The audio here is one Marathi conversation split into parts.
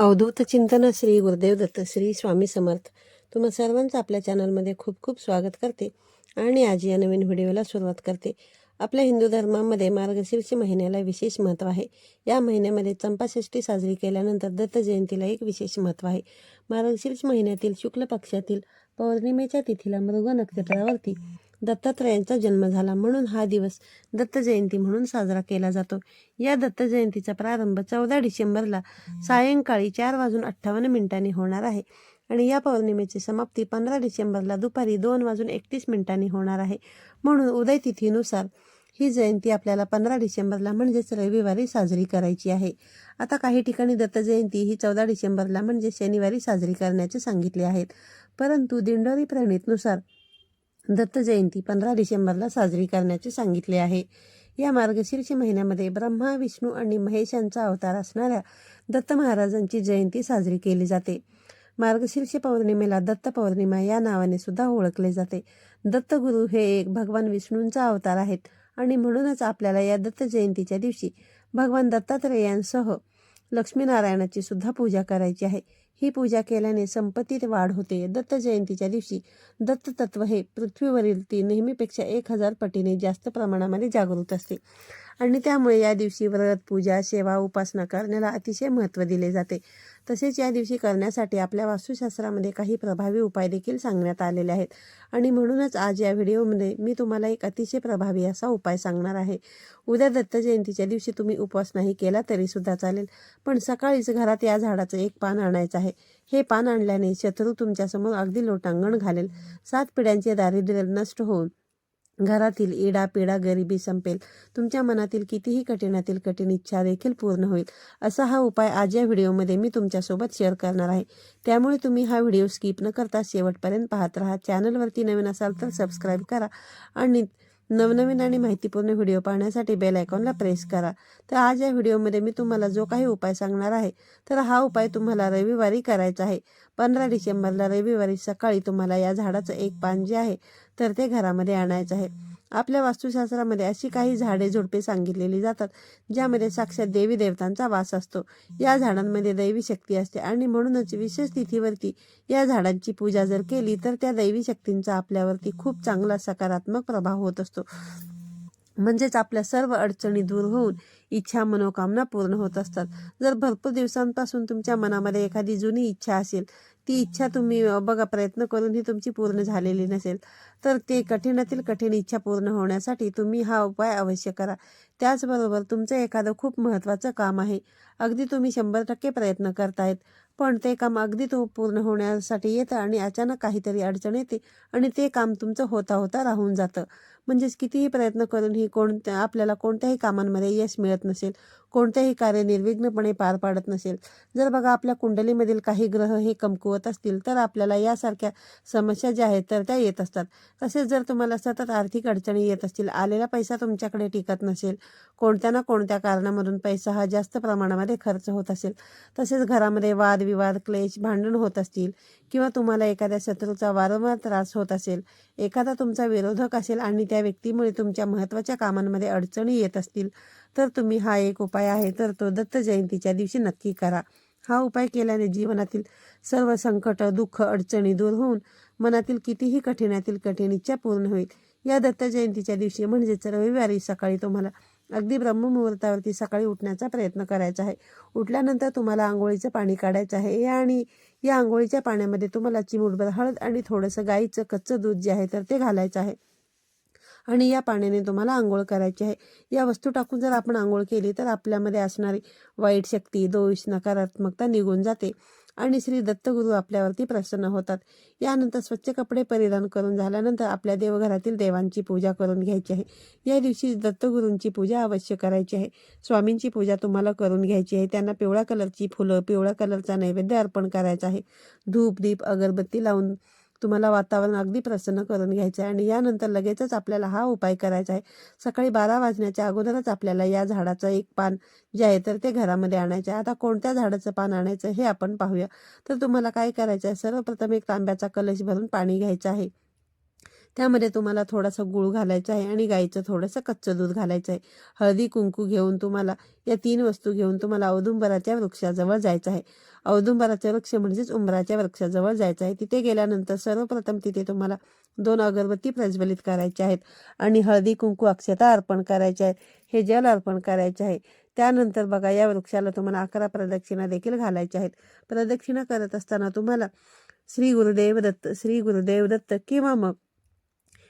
अवधूत चिंतन श्री गुरुदेव दत्त श्री स्वामी समर्थ. तुम्हा सर्वांचं आपल्या चॅनलमध्ये खूप खूप स्वागत करते आणि आज या नवीन व्हिडिओला सुरुवात करते. आपल्या हिंदू धर्मामध्ये मार्गशीर्ष महिन्याला विशेष महत्त्व आहे. या महिन्यामध्ये चंपाषष्ठी साजरी केल्यानंतर दत्त जयंतीला एक विशेष महत्त्व आहे. मार्गशीर्ष महिन्यातील शुक्ल पक्षातील पौर्णिमेच्या तिथीला मृग नक्षत्रावरती दत्तात्रयांचा जन्म झाला म्हणून हा दिवस दत्त जयंती म्हणून साजरा केला जातो. या दत्त जयंतीचा प्रारंभ चौदा डिसेंबरला सायंकाळी चार वाजून अठ्ठावन्न मिनिटांनी होणार आहे आणि या पौर्णिमेची समाप्ती पंधरा डिसेंबरला दुपारी दोन वाजून एकतीस मिनिटांनी होणार आहे. म्हणून उदय तिथीनुसार ही जयंती आपल्याला पंधरा डिसेंबरला म्हणजेच रविवारी साजरी करायची आहे. आता काही ठिकाणी दत्त जयंती ही चौदा डिसेंबरला म्हणजे शनिवारी साजरी करण्याचे सांगितले आहेत. परंतु दिंडोरी प्रणितनुसार दत्त जयंती पंधरा डिसेंबरला साजरी करण्याचे सांगितले आहे. या मार्गशीर्ष महिन्यामध्ये ब्रह्मा विष्णू आणि महेश यांचा अवतार असणाऱ्या दत्त महाराजांची जयंती साजरी केली जाते. मार्गशीर्ष पौर्णिमेला दत्त पौर्णिमा या नावाने सुद्धा ओळखले जाते. दत्तगुरु हे एक भगवान विष्णूंचा अवतार आहेत आणि म्हणूनच आपल्याला या दत्त जयंतीच्या दिवशी भगवान दत्तात्रेयांसह लक्ष्मीनारायणाची सुद्धा पूजा करायची आहे. ही पूजा केल्याने संपत्तीत वाढ होते. दत्त जयंतीच्या दिवशी दत्त तत्व हे पृथ्वीवरील ती नेहमीपेक्षा एक हजार पटीने जास्त प्रमाणामध्ये जागृत असते. आणि त्यामुळे या दिवशी व्रत पूजा सेवा उपासना करण्याला अतिशय महत्त्व दिले जाते. तसेच या दिवशी करण्यासाठी आपल्या वास्तुशास्त्रामध्ये काही प्रभावी उपाय देखील सांगण्यात आलेले आहेत. आणि म्हणूनच आज या व्हिडिओमध्ये मी तुम्हाला एक अतिशय प्रभावी असा उपाय सांगणार आहे. उद्या दत्त जयंतीच्या दिवशी तुम्ही उपवास नाही केला तरी सुद्धा चालेल. पण सकाळीच घरात या झाडाचं एक पान आणायचं आहे. हे पान आणल्याने शत्रू तुमच्यासमोर अगदी लोटांगण घालेल. सात पिढ्यांचे दारिद्र्य नष्ट होऊन घरातील इडापिडा गरिबी संपेल. तुमच्या मनातील कितीही कठीणातील कठीण इच्छा देखील पूर्ण होईल. असा हा उपाय आज या व्हिडिओमध्ये मी तुमच्यासोबत शेअर करणार आहे. त्यामुळे तुम्ही हा व्हिडिओ स्किप न करता शेवटपर्यंत पाहत राहा. चॅनलवरती नवीन असाल तर सबस्क्राईब करा आणि नवनवीन आणि माहितीपूर्ण व्हिडिओ पाहण्यासाठी बेल आयकॉनला प्रेस करा. तर आज या व्हिडिओमध्ये मी तुम्हाला जो काही उपाय सांगणार आहे तर हा उपाय तुम्हाला रविवारी करायचा आहे. पंधरा डिसेंबरला रविवारी सकाळी तुम्हाला या झाडाचं एक पान जे आहे तर ते घरामध्ये आणायचं आहे. आपल्या वास्तुशास्त्रामध्ये अशी काही झाडे झुडपे सांगितलेली जातात ज्यामध्ये साक्षात देवी देवतांचा वास असतो. या झाडांमध्ये दैवी शक्ती असते आणि म्हणूनच विशेष तिथीवरती या झाडांची पूजा जर केली तर त्या दैवी शक्तींचा आपल्यावरती खूप चांगला सकारात्मक प्रभाव होत असतो. म्हणजेच आपल्या सर्व अडचणी दूर होऊन इच्छा मनोकामना पूर्ण होत असतात. जर भरपूर दिवसांपासून तुमच्या मनामध्ये एखादी जुनी इच्छा असेल ती इच्छा तुम्ही बघा प्रयत्न करून ही तुमची पूर्ण झालेली नसेल तर ते कठीणातील कठीण इच्छा पूर्ण होण्यासाठी तुम्ही हा उपाय अवश्य करा. त्याचबरोबर तुमचं एखादं खूप महत्त्वाचं काम आहे. अगदी तुम्ही शंभर टक्के प्रयत्न करतायत पण ते काम अगदी तो पूर्ण होण्यासाठी येतं आणि अचानक काहीतरी अडचण येते आणि ते काम तुमचं होता होता राहून जातं. म्हणजेच कितीही प्रयत्न करूनही कोणत्या आपल्याला कोणत्याही कामांमध्ये यश मिळत नसेल कोणतेही कार्य निर्विघ्नपणे पार पाडत नसेल. जर बघा आपल्या कुंडलीमधील काही ग्रह हे कमकुवत असतील तर आपल्याला यासारख्या समस्या ज्या आहेत तर त्या येत असतात. तसेच जर तुम्हाला सतत आर्थिक अडचणी येत असतील आलेला पैसा तुमच्याकडे टिकत नसेल कोणत्या ना कोणत्या कारणामधून पैसा हा जास्त प्रमाणामध्ये खर्च होत असेल तसेच घरामध्ये वादविवाद क्लेश भांडण होत असतील किंवा तुम्हाला एखाद्या शत्रूचा वारंवार त्रास होत असेल एखादा तुमचा विरोधक असेल आणि त्या व्यक्तीमुळे तुमच्या महत्त्वाच्या कामांमध्ये अडचणी येत असतील तर तुम्ही हा एक उपाय आहे तर तो दत्त जयंतीच्या दिवशी नक्की करा. हा उपाय केल्याने जीवनातील सर्व संकट दुःख अडचणी दूर होऊन मनातील कितीही कठीणातील कठीण इच्छा पूर्ण होईल. या दत्त जयंतीच्या दिवशी म्हणजेच रविवारी सकाळी तुम्हाला अगदी ब्रह्ममुहूर्तावरती सकाळी उठण्याचा प्रयत्न करायचा आहे. उठल्यानंतर तुम्हाला आंघोळीचं पाणी काढायचं आहे. आणि या आंघोळीच्या पाण्यामध्ये तुम्हाला चिमूटभर हळद आणि थोडंसं गाईचं कच्चं दूध जे आहे तर ते घालायचं आहे. आणि या पाण्याने तुम्हाला आंघोळ करायची आहे. या वस्तू टाकून जर आपण आंघोळ केली तर आपल्यामध्ये असणारी वाईट शक्ती दोष नकारात्मकता निघून जाते आणि श्री दत्तगुरू आपल्यावरती प्रसन्न होतात. यानंतर स्वच्छ कपडे परिधान करून झाल्यानंतर आपल्या देवघरातील देवांची पूजा करून घ्यायची आहे. या दिवशी दत्तगुरूंची पूजा अवश्य करायची आहे. स्वामींची पूजा तुम्हाला करून घ्यायची आहे. त्यांना पिवळ्या कलरची फुलं पिवळ्या कलरचा नैवेद्य अर्पण करायचा आहे. धूप दीप अगरबत्ती लावून तुम्हाला वातावरण अगदी प्रसन्न करून घ्यायचं आहे आणि यानंतर लगेचच आपल्याला हा उपाय करायचा आहे. सकाळी बारा वाजण्याच्या अगोदरच आपल्याला या झाडाचं एक पान जे आहे तर ते घरामध्ये आणायचं आहे. आता कोणत्या झाडाचं पान आणायचं हे आपण पाहूया. तर तुम्हाला काय करायचं आहे? सर्वप्रथम एक तांब्याचा कलश भरून पाणी घ्यायचं आहे. त्यामध्ये तुम्हाला थोडासा गूळ घालायचा आहे आणि गाईचं थोडंसं कच्चं दूध घालायचं आहे. हळदी कुंकू घेऊन तुम्हाला या तीन वस्तू घेऊन तुम्हाला औदुंबराच्या वृक्षाजवळ जायचं आहे. औदुंबराचा वृक्ष म्हणजेच उंबराच्या वृक्षाजवळ जायचं आहे. तिथे गेल्यानंतर सर्वप्रथम तिथे तुम्हाला दोन अगरबत्ती प्रज्वलित करायच्या आहेत आणि हळदी कुंकू अक्षता अर्पण करायचे आहेत. हे जल अर्पण करायचे आहे. त्यानंतर बघा या वृक्षाला तुम्हाला अकरा प्रदक्षिणा देखील घालायच्या आहेत. प्रदक्षिणा करत असताना तुम्हाला श्री गुरुदेव दत्त श्री गुरुदेव दत्त किंवा मग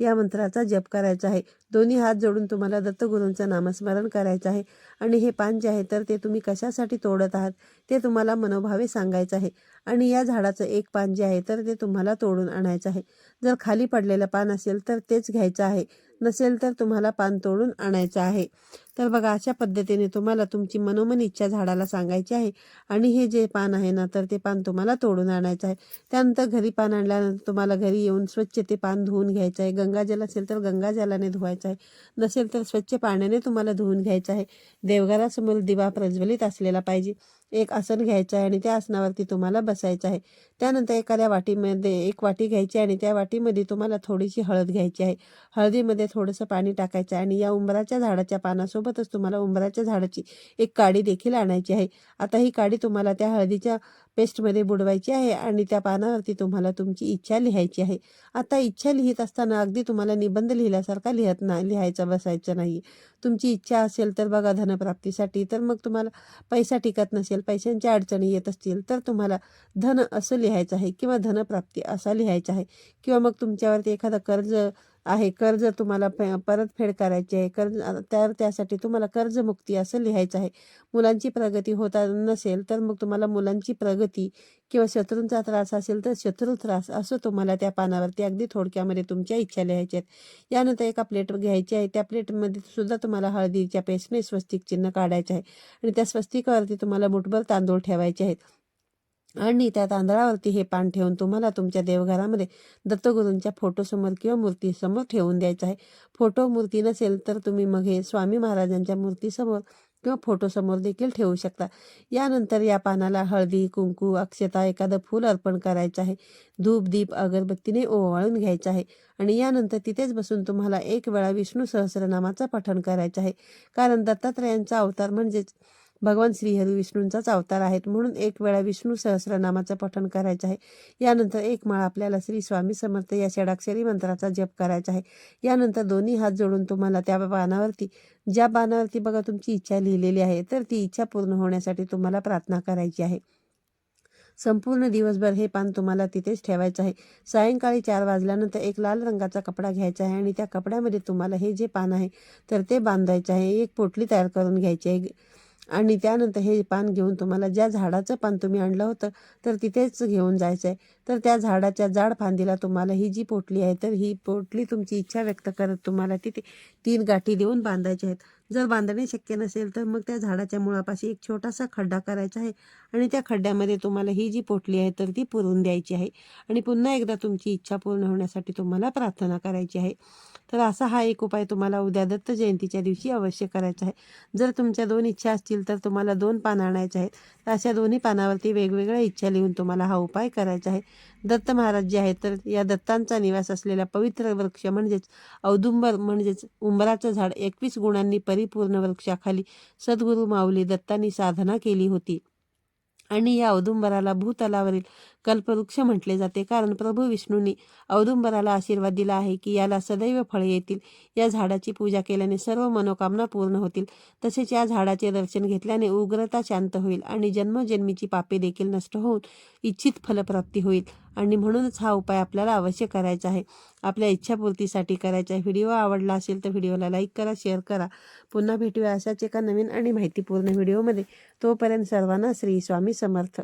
या मंत्राचा जप करायचा आहे. दोन्ही हात जोडून तुम्हाला दत्तगुरूंचं नामस्मरण करायचं आहे. आणि हे पान जे आहे तर ते तुम्ही कशासाठी तोडत आहात ते तुम्हाला मनोभावे सांगायचं आहे. आणि या झाडाचं एक पान जे आहे तर ते तुम्हाला तोडून आणायचं आहे. जर खाली पडलेलं पान असेल तर तेच घ्यायचं आहे. नसेल तर तुम्हाला पान तोडून आणायचं आहे. तर बघा अशा पद्धतीने तुम्हाला तुमची मनोमन इच्छा झाडाला सांगायची आहे. आणि हे जे पान आहे ना तर ते पान तुम्हाला तोडून आणायचं आहे. त्यानंतर घरी पान आणल्यानंतर तुम्हाला घरी येऊन स्वच्छ ते पान धुवून घ्यायचं आहे. गंगाजल असेल तर गंगाजलाने धुवायचं आहे. नसेल तर स्वच्छ पाण्याने तुम्हाला धुवून घ्यायचं आहे. देवघरासमोर दिवा प्रज्वलित असलेला पाहिजे. एक आसन घ्यायचं आहे आणि त्या आसनावरती तुम्हाला बसायचं आहे. त्यानंतर एखाद्या वाटीमध्ये एक वाटी घ्यायची आणि त्या वाटीमध्ये तुम्हाला थोडीशी हळद घ्यायची आहे. हळदीमध्ये थोडंसं पाणी टाकायचं आहे आणि या उंबराच्या झाडाच्या पानासोबतच तुम्हाला उंबराच्या झाडाची एक काडी देखील आणायची आहे. आता ही काडी तुम्हाला त्या हळदीच्या पेस्टमध्ये बुडवायची आहे आणि त्या पानावरती तुम्हाला तुमची इच्छा लिहायची आहे. आता इच्छा लिहित असताना अगदी तुम्हाला निबंध लिहिल्यासारखा लिहत नाही लिहायचं बसायचं नाही तुमची इच्छा असेल तर बघा धनप्राप्तीसाठी तर मग तुम्हाला पैसा टिकत नसेल. पैशांच्या अडचणी येत असतील तर तुम्हाला धन असं लिहायचं आहे किंवा धनप्राप्ती असा लिहायचा आहे. किंवा मग तुमच्यावरती एखादा कर्ज आहे. कर्ज तुम्हाला परतफेड करायची आहे. कर्ज तर त्यासाठी तुम्हाला कर्जमुक्ती असं लिहायचं आहे. मुलांची प्रगती होता नसेल तर मग तुम्हाला मुलांची प्रगती किंवा शत्रूंचा त्रास असेल तर शत्रू त्रास असं तुम्हाला त्या पानावरती अगदी थोडक्यामध्ये तुमच्या इच्छा लिहायच्या आहेत. यानंतर एका प्लेट घ्यायची आहे. त्या प्लेटमध्ये सुद्धा तुम्हाला हळदीच्या पेस्टने स्वस्तिक चिन्ह काढायचं आहे. आणि त्या स्वस्तिकावरती तुम्हाला मुठभर तांदूळ ठेवायचे आहेत. आणि त्या तांदळावरती हे पान ठेवून तुम्हाला तुमच्या देवघरामध्ये दत्तगुरूंच्या फोटोसमोर किंवा मूर्तीसमोर ठेवून द्यायचं आहे. फोटो मूर्ती नसेल तर तुम्ही मग हे स्वामी महाराजांच्या मूर्तीसमोर किंवा फोटोसमोर देखील ठेवू शकता. यानंतर या पानाला हळदी कुंकू अक्षता एखादं फूल अर्पण करायचं आहे. धूप दीप अगरबत्तीने ओवाळून घ्यायचं आहे. आणि यानंतर तिथेच बसून तुम्हाला एक वेळा विष्णू सहस्रनामाचं पठण करायचं आहे. कारण दत्तात्रयांचा अवतार म्हणजेच भगवान श्रीहरी विष्णूंचाच अवतार आहेत. म्हणून एक वेळा विष्णू सहस्रनामाचं पठण करायचं आहे. यानंतर एक माळ आपल्याला श्री स्वामी समर्थ या षडाक्षरी मंत्राचा जप करायचा आहे. यानंतर दोन्ही हात जोडून तुम्हाला त्या बाणावरती ज्या बाणावरती बघा तुमची इच्छा लिहिलेली आहे तर ती इच्छा पूर्ण होण्यासाठी तुम्हाला प्रार्थना करायची आहे. संपूर्ण दिवसभर हे पान तुम्हाला तिथेच ठेवायचं आहे. सायंकाळी चार वाजल्यानंतर एक लाल रंगाचा कपडा घ्यायचा आहे आणि त्या कपड्यामध्ये तुम्हाला हे जे पान आहे तर ते बांधायचं आहे. एक पोटली तयार करून घ्यायची आहे. आणि त्यानंतर हे पान घेऊन तुम्हाला ज्या झाडाचं पान तुम्ही आणलं होतं तर तिथेच घेऊन जायचं आहे तर त्या झाडाच्या जाड फांदीला तुम्हाला ही जी पोटली आहे तर ही पोटली तुमची इच्छा व्यक्त करत तुम्हाला तिथे तीन गाठी देऊन बांधायच्या आहेत. जर बांधणे शक्य नसेल तर मग त्या झाडाच्या मुळापाशी एक छोटासा खड्डा करायचा आहे आणि त्या खड्ड्यामध्ये तुम्हाला ही जी पोटली आहे तर ती पुरून द्यायची आहे. आणि पुन्हा एकदा तुमची इच्छा पूर्ण होण्यासाठी तुम्हाला प्रार्थना करायची आहे. तर असा हा एक उपाय तुम्हाला उद्या दत्त जयंतीच्या दिवशी अवश्य करायचा आहे. जर तुमच्या दोन इच्छा असतील तर तुम्हाला दोन पानं आणायचे आहेत. तर अशा दोन्ही पानावरती वेगवेगळ्या इच्छा लिहून तुम्हाला हा उपाय करायचा आहे. दत्त महाराज जे आहेत तर या दत्तांचा निवास असलेला पवित्र वृक्ष म्हणजेच औदुंबर म्हणजेच उंबराचं झाड एकवीस गुणांनी परिपूर्ण वृक्षाखाली सद्गुरू माऊली दत्तांनी साधना केली होती. आणि या औदुंबराला भूतलावरील कल्पवृक्ष म्हटले जाते. कारण प्रभू विष्णूंनी औदुंबराला आशीर्वाद दिला आहे की याला सदैव फळे येतील. या झाडाची पूजा केल्याने सर्व मनोकामना पूर्ण होतील. तसेच या झाडाचे दर्शन घेतल्याने उग्रता शांत होईल आणि जन्मजन्मीची पापे देखील नष्ट होऊन इच्छित फलप्राप्ती होईल. आणि म्हणूनच हा उपाय आपल्याला अवश्य करायचा आहे. आपल्या इच्छापूर्तीसाठी करायचा आहे. व्हिडिओ आवडला असेल तर व्हिडिओला लाईक करा शेअर करा. पुन्हा भेटूया अशाच एका नवीन आणि माहितीपूर्ण व्हिडिओमध्ये. तोपर्यंत सर्वांना श्री स्वामी समर्थ.